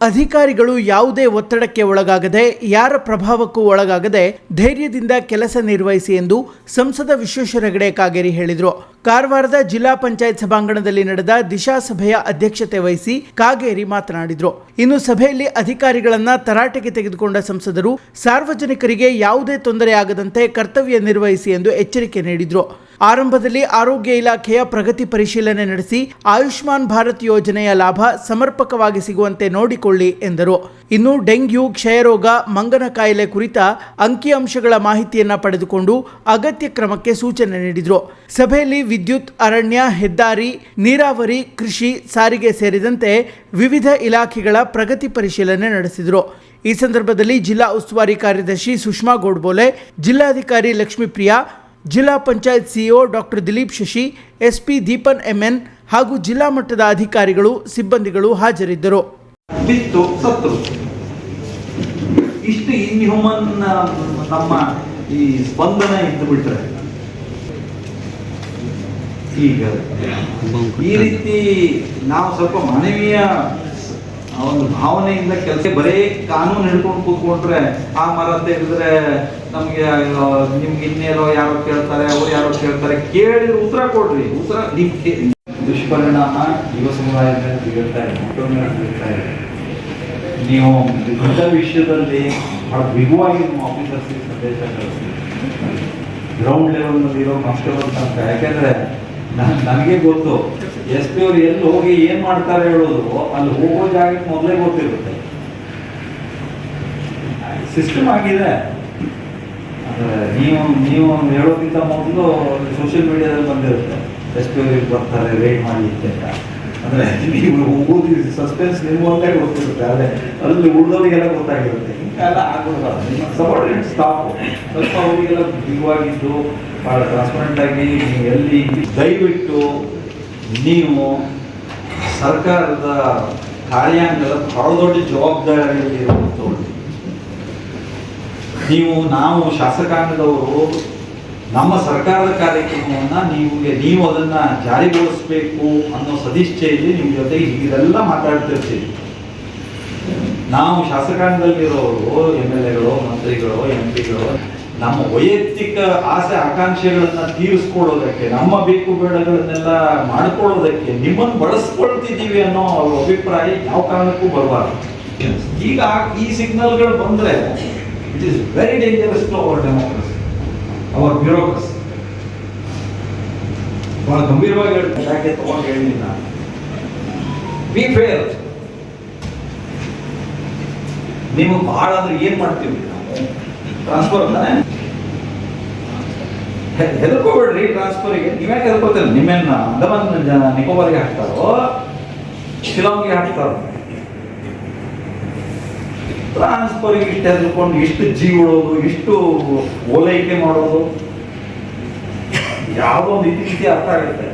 ಅಧಿಕಾರಿಗಳು ಯಾವುದೇ ಒತ್ತಡಕ್ಕೆ ಒಳಗಾಗದೆ, ಯಾರ ಪ್ರಭಾವಕ್ಕೂ ಒಳಗಾಗದೆ ಧೈರ್ಯದಿಂದ ಕೆಲಸ ನಿರ್ವಹಿಸಿ ಎಂದು ಸಂಸದ ವಿಶ್ವೇಶ್ವರ ಹೆಗಡೆ ಕಾಗೇರಿ ಹೇಳಿದರು. ಕಾರವಾರದ ಜಿಲ್ಲಾ ಪಂಚಾಯತ್ ಸಭಾಂಗಣದಲ್ಲಿ ನಡೆದ ದಿಶಾ ಸಭೆಯ ಅಧ್ಯಕ್ಷತೆ ವಹಿಸಿ ಕಾಗೇರಿ ಮಾತನಾಡಿದರು. ಇನ್ನು ಸಭೆಯಲ್ಲಿ ಅಧಿಕಾರಿಗಳನ್ನ ತರಾಟೆಗೆ ತೆಗೆದುಕೊಂಡ ಸಂಸದರು, ಸಾರ್ವಜನಿಕರಿಗೆ ಯಾವುದೇ ತೊಂದರೆ ಆಗದಂತೆ ಕರ್ತವ್ಯ ನಿರ್ವಹಿಸಿ ಎಂದು ಎಚ್ಚರಿಕೆ ನೀಡಿದರು. ಆರಂಭದಲ್ಲಿ ಆರೋಗ್ಯ ಇಲಾಖೆಯ ಪ್ರಗತಿ ಪರಿಶೀಲನೆ ನಡೆಸಿ ಆಯುಷ್ಮಾನ್ ಭಾರತ್ ಯೋಜನೆಯ ಲಾಭ ಸಮರ್ಪಕವಾಗಿ ಸಿಗುವಂತೆ ನೋಡಿಕೊಳ್ಳಿ ಎಂದರು. ಇನ್ನು ಡೆಂಗ್ಯೂ, ಕ್ಷಯರೋಗ, ಮಂಗನ ಕಾಯಿಲೆ ಕುರಿತ ಅಂಕಿಅಂಶಗಳ ಮಾಹಿತಿಯನ್ನು ಪಡೆದುಕೊಂಡು ಅಗತ್ಯ ಕ್ರಮಕ್ಕೆ ಸೂಚನೆ ನೀಡಿದರು. ಸಭೆಯಲ್ಲಿ ವಿದ್ಯುತ್, ಅರಣ್ಯ, ಹೆದ್ದಾರಿ, ನೀರಾವರಿ, ಕೃಷಿ, ಸಾರಿಗೆ ಸೇರಿದಂತೆ ವಿವಿಧ ಇಲಾಖೆಗಳ ಪ್ರಗತಿ ಪರಿಶೀಲನೆ ನಡೆಸಿದರು. ಈ ಸಂದರ್ಭದಲ್ಲಿ ಜಿಲ್ಲಾ ಉಸ್ತುವಾರಿ ಕಾರ್ಯದರ್ಶಿ ಸುಷ್ಮಾ ಗೋಡ್ಬೋಲೆ, ಜಿಲ್ಲಾಧಿಕಾರಿ ಲಕ್ಷ್ಮೀಪ್ರಿಯಾ, ಜಿಲ್ಲಾ panchayat CEO doctor Dileep Shashi, SP Deepan MN ಹಾಗೂ ಜಿಲ್ಲಾ ಮಟ್ಟದ ಅಧಿಕಾರಿಗಳು, ಸಿಬ್ಬಂದಿಗಳು ಹಾಜರಿದ್ದರು. ಬಿತ್ತು ಸತ್ತು. ಇಷ್ಟು ಇನ್ಹ್ಯೂಮನ್ ನಮ್ಮ ಈ ಸ್ಪಂದನ ಇದ್ದು ಬಿಟ್ರೆ. ಈಗ ಈ ರೀತಿ ನಾವು ಸ್ವಲ್ಪ ಮಾನವೀಯ ಒಂದು ಭಾವನೆಯಿಂದ ಕೆಲಸ ಬರೇ ಕಾನೂನು ಹಿಡ್ಕೊಂಡು ಕೂತ್ಕೊಂಡ್ರೆ ಆ ಮರ ತೆಗೆದ್ರೆ ನಮ್ಗೆ ಆ, ನಿಮ್ಗೆ ಇನ್ನೇನೋ ಯಾರೋ ಕೇಳ್ತಾರೆ ಅವ್ರು ಯಾರೋ ಕೇಳ್ತಾರೆ ಕೇಳಿದ್ರೆ ಉತ್ತರ ಕೊಡ್ರಿ. ಉತ್ತರ ನಿಮ್ಗೆ ದುಷ್ಪರಿಣಾಮ ಯುವ ಸಮುದಾಯದ ಮೇಲೆ ಬೀಳ್ತಾ ಇದೆ ಮಕ್ಕಳ ಮೇಲೆ ಬೀಳ್ತಾ ಇದೆ. ನೀವು ದೊಡ್ಡ ವಿಷಯದಲ್ಲಿ ಬಹಳ ಬಿಗುವಾಗಿ ನಿಮ್ಮ ಆಫೀಸರ್ಸ್ಗೆ ಸಂದೇಶ ಕಳಿಸಿ ಗ್ರೌಂಡ್ ಲೆವೆಲ್ನಲ್ಲಿ ಇರೋ ಕಾನ್ಸ್ಟೇಬಲ್ ಅಂತ ಯಾಕೆಂದ್ರೆ ನನ್, ನನಗೆ ಗೊತ್ತು ಎಸ್ ಪಿ ಅವ್ರು ಎಲ್ಲಿ ಹೋಗಿ ಏನ್ ಮಾಡ್ತಾರೆ ಹೇಳೋದು, ಅಲ್ಲಿ ಹೋಗೋ ಜಾಗಕ್ಕೆ ಮೊದಲೇ ಗೊತ್ತಿರುತ್ತೆ. ಸಿಸ್ಟಮ್ ಆಗಿದೆ. ನೀವು ನೀವು ಹೇಳೋಕ್ಕಿಂತ ಮೊದಲು ಸೋಷಿಯಲ್ ಮೀಡಿಯಾದಲ್ಲಿ ಬಂದಿರುತ್ತೆ. ಎಸ್ ಬರ್ತಾರೆ ರೇಟ್ ಮಾಡಿ ಅಂತ ಅಂದರೆ ನೀವು ಓದಿ ಸಸ್ಪೆನ್ಸ್ ನಿಮ್ಗೊಂದೇ ಗೊತ್ತಿರುತ್ತೆ, ಆದ್ರೆ ಅದರಲ್ಲಿ ಉಳಿದವರಿಗೆಲ್ಲ ಗೊತ್ತಾಗಿರುತ್ತೆ. ಹಿಂಗೆಲ್ಲ ಆಗೋದಿಲ್ಲ. ನಿಮ್ಮ ಸಬಾರ್ಡಿನೇಟ್ ಸ್ಟಾಫ್ ಸ್ವಲ್ಪ ಅವರಿಗೆಲ್ಲ ಬಿಗುವಾಗಿದ್ದು ಭಾಳ ಟ್ರಾನ್ಸ್ಪರೆಂಟ್ ಆಗಿ ನೀವು ಎಲ್ಲಿ ದಯವಿಟ್ಟು ನೀವು ಸರ್ಕಾರದ ಕಾರ್ಯಾಂಗದ ಬಹಳ ದೊಡ್ಡ ಜವಾಬ್ದಾರಿಯಲ್ಲಿ ನೀವು, ನಾವು ಶಾಸಕಾಂಗದವರು ನಮ್ಮ ಸರ್ಕಾರದ ಕಾರ್ಯಕ್ರಮವನ್ನ ನೀವು ನೀವು ಅದನ್ನ ಜಾರಿಗೊಳಿಸಬೇಕು ಅನ್ನೋ ಸದಿಚ್ಛೆಯಲ್ಲಿ ನಿಮ್ಮ ಜೊತೆ ಇದೆಲ್ಲ ಮಾತಾಡ್ತಿರ್ತೀವಿ. ನಾವು ಶಾಸಕಾಂಗದಲ್ಲಿರೋರು, ಎಂ ಎಲ್ ಎಗಳು, ಮಂತ್ರಿಗಳು, ಎಂ ಪಿಗಳು, ನಮ್ಮ ವೈಯಕ್ತಿಕ ಆಸೆ, ಆಕಾಂಕ್ಷೆಗಳನ್ನ ತೀರಿಸ್ಕೊಳ್ಳೋದಕ್ಕೆ, ನಮ್ಮ ಬೇಕು ಬೇಡಗಳನ್ನೆಲ್ಲ ಮಾಡ್ಕೊಳ್ಳೋದಕ್ಕೆ ನಿಮ್ಮನ್ನು ಬಳಸ್ಕೊಳ್ತಿದ್ದೀವಿ ಅನ್ನೋ ಅವ್ರ ಅಭಿಪ್ರಾಯ ಯಾವ ಕಾರಣಕ್ಕೂ ಬರಬಾರ್ದು. ಈಗ ಈ ಸಿಗ್ನಲ್ಗಳು ಬಂದರೆ it is very dangerous to our democracy our bureaucracy. ಬಹಳ ಗಂಭೀರವಾಗಿ ಹೇಳ್ತಾರೆ. ತಗೊಂಡು ಹೇಳಿದ್ದೀನಿ ನಾನು ಬಿ ಫೇರ್ ನೀವು ಬಹಳ ಅಂದ್ರೆ ಏನ್ ಮಾಡ್ತೀವಿ? ಟ್ರಾನ್ಸ್ಫರ್ ಅಂತಾನೆ? ಹೆದರ್ಕೋಬೇಡ್ರಿ ಟ್ರಾನ್ಸ್ಫರ್ಗೆ ನೀವ್ಯಾಕೆ ಹೆದರ್ಕೋತೀರ? ನಿಮ್ಮನ್ನ ಅಂಡಮಾನ್ ನಿಕೋಬಾರ್ಗೆ ಹಾಕ್ತಾರೋ? ಶಿಲಾಂಗ್ಗೆ ಹಾಕ್ತಾರೋ? ಟ್ರಾನ್ಸ್ಫರ್ಗೆ ಇಷ್ಟು ಹೆದರ್ಕೊಂಡು ಇಷ್ಟು ಜೀವಳೋದು ಇಷ್ಟು ಓಲೈಕೆ ಮಾಡೋದು? ಯಾವುದೋ ಒಂದು ಇತಿಮಿತಿ ಅರ್ಥ ಆಗುತ್ತೆ?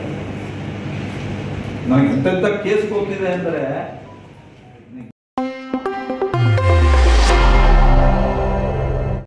ನನಗೆ ಎಂತೆಂಥ ಕೇಸ್ ಗೊತ್ತಿದೆ ಅಂದ್ರೆ